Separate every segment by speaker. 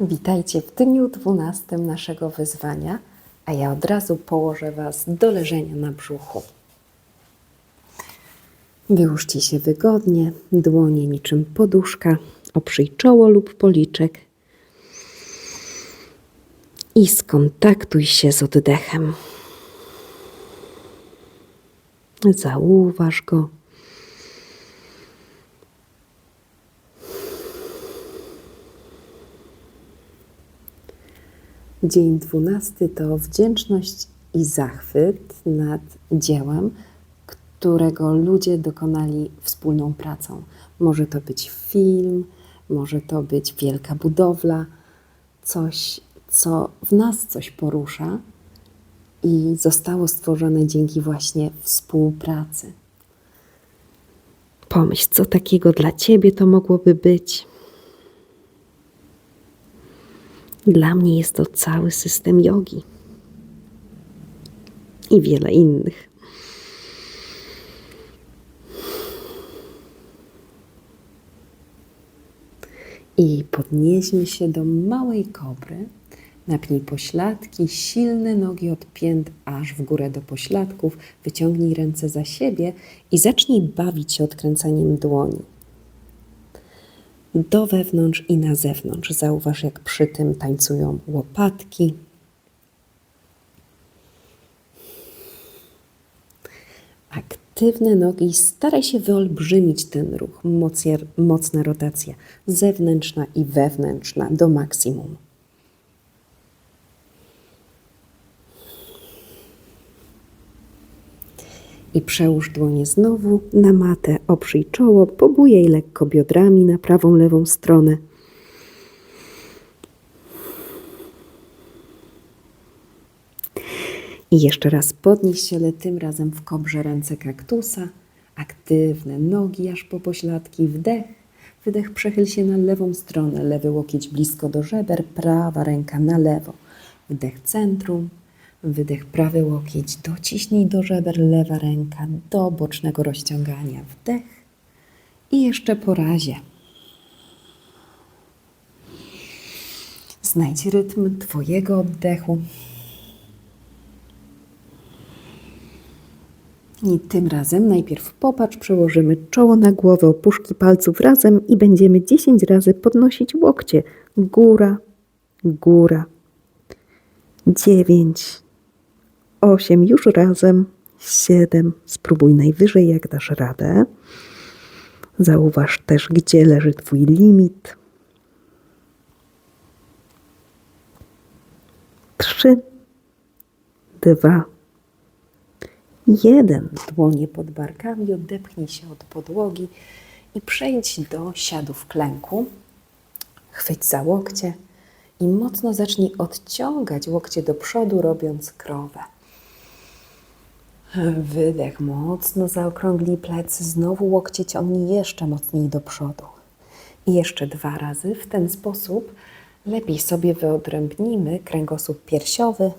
Speaker 1: Witajcie w dniu 12 naszego wyzwania, a ja od razu położę Was do leżenia na brzuchu. Wyłóżcie się wygodnie, dłonie niczym poduszka, oprzyj czoło lub policzek i skontaktuj się z oddechem. Zauważ go. Dzień dwunasty to wdzięczność i zachwyt nad dziełem, którego ludzie dokonali wspólną pracą. Może to być film, może to być wielka budowla, coś, co w nas coś porusza i zostało stworzone dzięki właśnie współpracy. Pomyśl, co takiego dla ciebie to mogłoby być. Dla mnie jest to cały system jogi i wiele innych. I podnieśmy się do małej kobry. Napnij pośladki, silne nogi od pięt aż w górę do pośladków. Wyciągnij ręce za siebie i zacznij bawić się odkręcaniem dłoni do wewnątrz i na zewnątrz. Zauważ, jak przy tym tańcują łopatki. Aktywne nogi, staraj się wyolbrzymić ten ruch. Mocna rotacja zewnętrzna i wewnętrzna do maksimum. I przełóż dłonie znowu na matę, oprzyj czoło, pobujaj lekko biodrami na prawą, lewą stronę. I jeszcze raz podnieś się, ale tym razem w kobrze ręce kaktusa. Aktywne nogi aż po pośladki, wdech. Wydech przechyl się na lewą stronę, lewy łokieć blisko do żeber, prawa ręka na lewo. Wdech centrum, Wydech prawy łokieć, dociśnij do żeber, lewa ręka do bocznego rozciągania. Wdech i jeszcze po razie. Znajdź rytm Twojego oddechu. I tym razem najpierw popatrz, przełożymy czoło na głowę, opuszki palców razem i będziemy 10 razy podnosić łokcie. Góra, góra. 9, osiem już razem, siedem. Spróbuj najwyżej, jak dasz radę. Zauważ też, gdzie leży Twój limit. Trzy, dwa, jeden. Dłonie pod barkami, odepchnij się od podłogi i przejdź do siadu w klęku. Chwyć za łokcie i mocno zacznij odciągać łokcie do przodu, robiąc krowę. Wydech, mocno zaokrąglij plecy, znowu łokcie ciągnij jeszcze mocniej do przodu. I jeszcze dwa razy w ten sposób lepiej sobie wyodrębnimy kręgosłup piersiowy,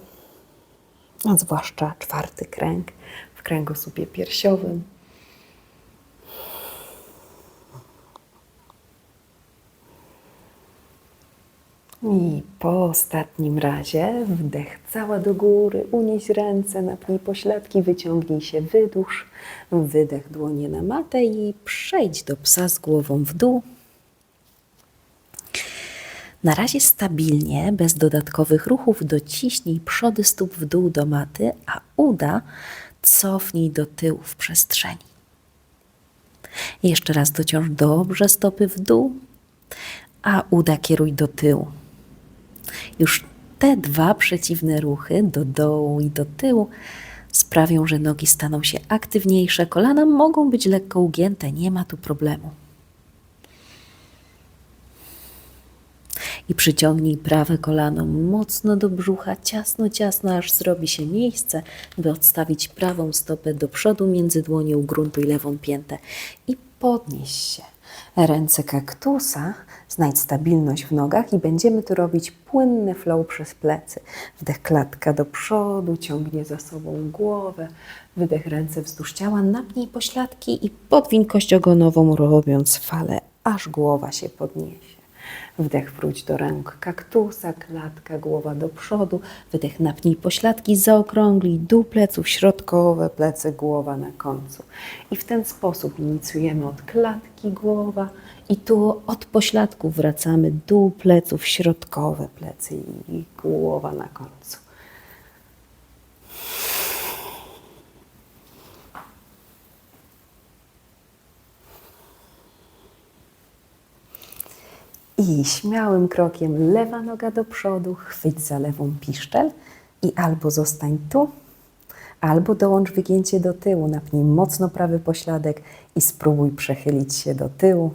Speaker 1: a zwłaszcza czwarty kręg w kręgosłupie piersiowym. I po ostatnim razie wdech cała do góry, unieś ręce, napnij pośladki, wyciągnij się, wydłuż, wydech dłonie na matę i przejdź do psa z głową w dół. Na razie stabilnie, bez dodatkowych ruchów, dociśnij przody stóp w dół do maty, a uda cofnij do tyłu w przestrzeni. Jeszcze raz dociąż dobrze stopy w dół, a uda kieruj do tyłu. Już te dwa przeciwne ruchy do dołu i do tyłu sprawią, że nogi staną się aktywniejsze, kolana mogą być lekko ugięte, nie ma tu problemu. I przyciągnij prawe kolano mocno do brzucha, ciasno, ciasno, aż zrobi się miejsce, by odstawić prawą stopę do przodu między dłonią, gruntuj lewą piętę i podnieś się ręce kaktusa, znajdź stabilność w nogach i będziemy tu robić płynny flow przez plecy. Wdech klatka do przodu, ciągnie za sobą głowę, wydech ręce wzdłuż ciała, napnij pośladki i podwiń kość ogonową, robiąc falę, aż głowa się podniesie. Wdech wróć do rąk kaktusa, klatka, głowa do przodu. Wydech napnij pośladki, zaokrąglij dół pleców, środkowe plecy, głowa na końcu. I w ten sposób inicjujemy od klatki głowa i tu od pośladków wracamy dół pleców, środkowe plecy i głowa na końcu. I śmiałym krokiem lewa noga do przodu, chwyć za lewą piszczel i albo zostań tu, albo dołącz wygięcie do tyłu, napnij mocno prawy pośladek i spróbuj przechylić się do tyłu.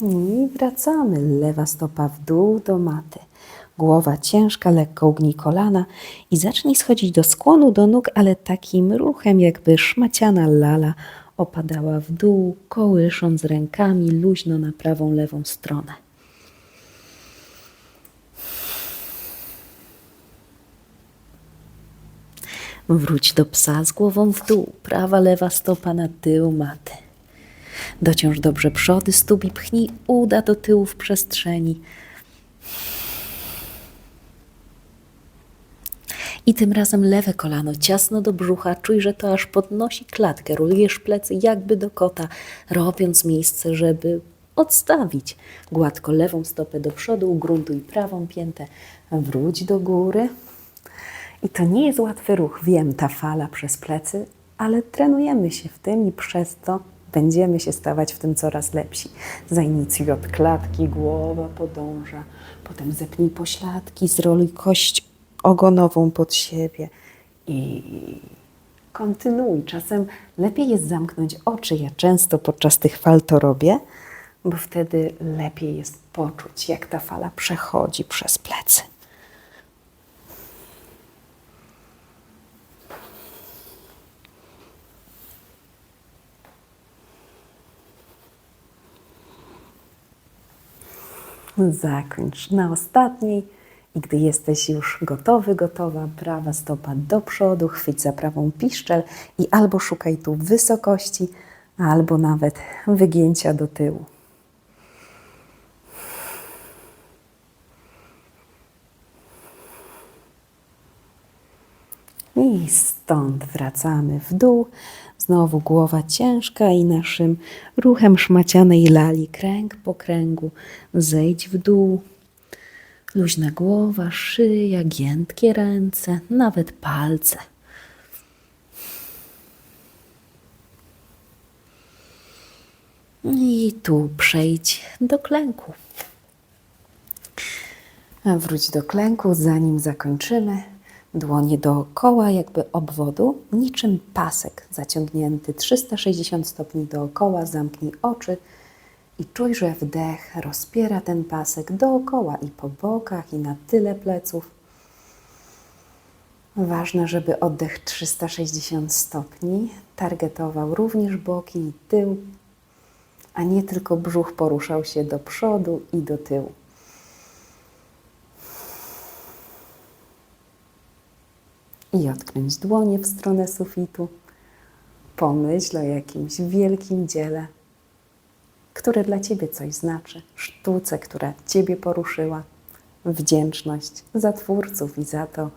Speaker 1: I wracamy. Lewa stopa w dół do maty. Głowa ciężka, lekko ugnij kolana i zacznij schodzić do skłonu do nóg, ale takim ruchem, jakby szmaciana lala opadała w dół, kołysząc rękami luźno na prawą, lewą stronę. Wróć do psa z głową w dół, prawa, lewa stopa na tył maty. Dociąż dobrze przody stóp i pchnij uda do tyłu w przestrzeni. I tym razem lewe kolano ciasno do brzucha. Czuj, że to aż podnosi klatkę. Rolujesz plecy jakby do kota, robiąc miejsce, żeby odstawić. Gładko lewą stopę do przodu, ugruntuj prawą piętę. Wróć do góry. I to nie jest łatwy ruch, wiem, ta fala przez plecy, ale trenujemy się w tym i przez to będziemy się stawać w tym coraz lepsi. Zainicjuj od klatki, głowa podąża, potem zepnij pośladki, zroluj kość ogonową pod siebie i kontynuuj. Czasem lepiej jest zamknąć oczy. Ja często podczas tych fal to robię, bo wtedy lepiej jest poczuć, jak ta fala przechodzi przez plecy. Zakończ na ostatniej i gdy jesteś już gotowy, gotowa, prawa stopa do przodu, chwyć za prawą piszczel i albo szukaj tu wysokości, albo nawet wygięcia do tyłu. I stąd wracamy w dół. Znowu głowa ciężka i naszym ruchem szmacianej lali kręg po kręgu zejdź w dół. Luźna głowa, szyja, giętkie ręce, nawet palce. I tu przejdź do klęku. Wróć do klęku, zanim zakończymy. Dłonie dookoła, jakby obwodu, niczym pasek zaciągnięty 360 stopni dookoła. Zamknij oczy i czuj, że wdech rozpiera ten pasek dookoła i po bokach, i na tyle pleców. Ważne, żeby oddech 360 stopni targetował również boki i tył, a nie tylko brzuch poruszał się do przodu i do tyłu. I odkręć dłonie w stronę sufitu. Pomyśl o jakimś wielkim dziele, które dla Ciebie coś znaczy, sztuce, która Ciebie poruszyła, wdzięczność za twórców i za to,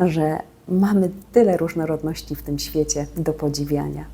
Speaker 1: że mamy tyle różnorodności w tym świecie do podziwiania.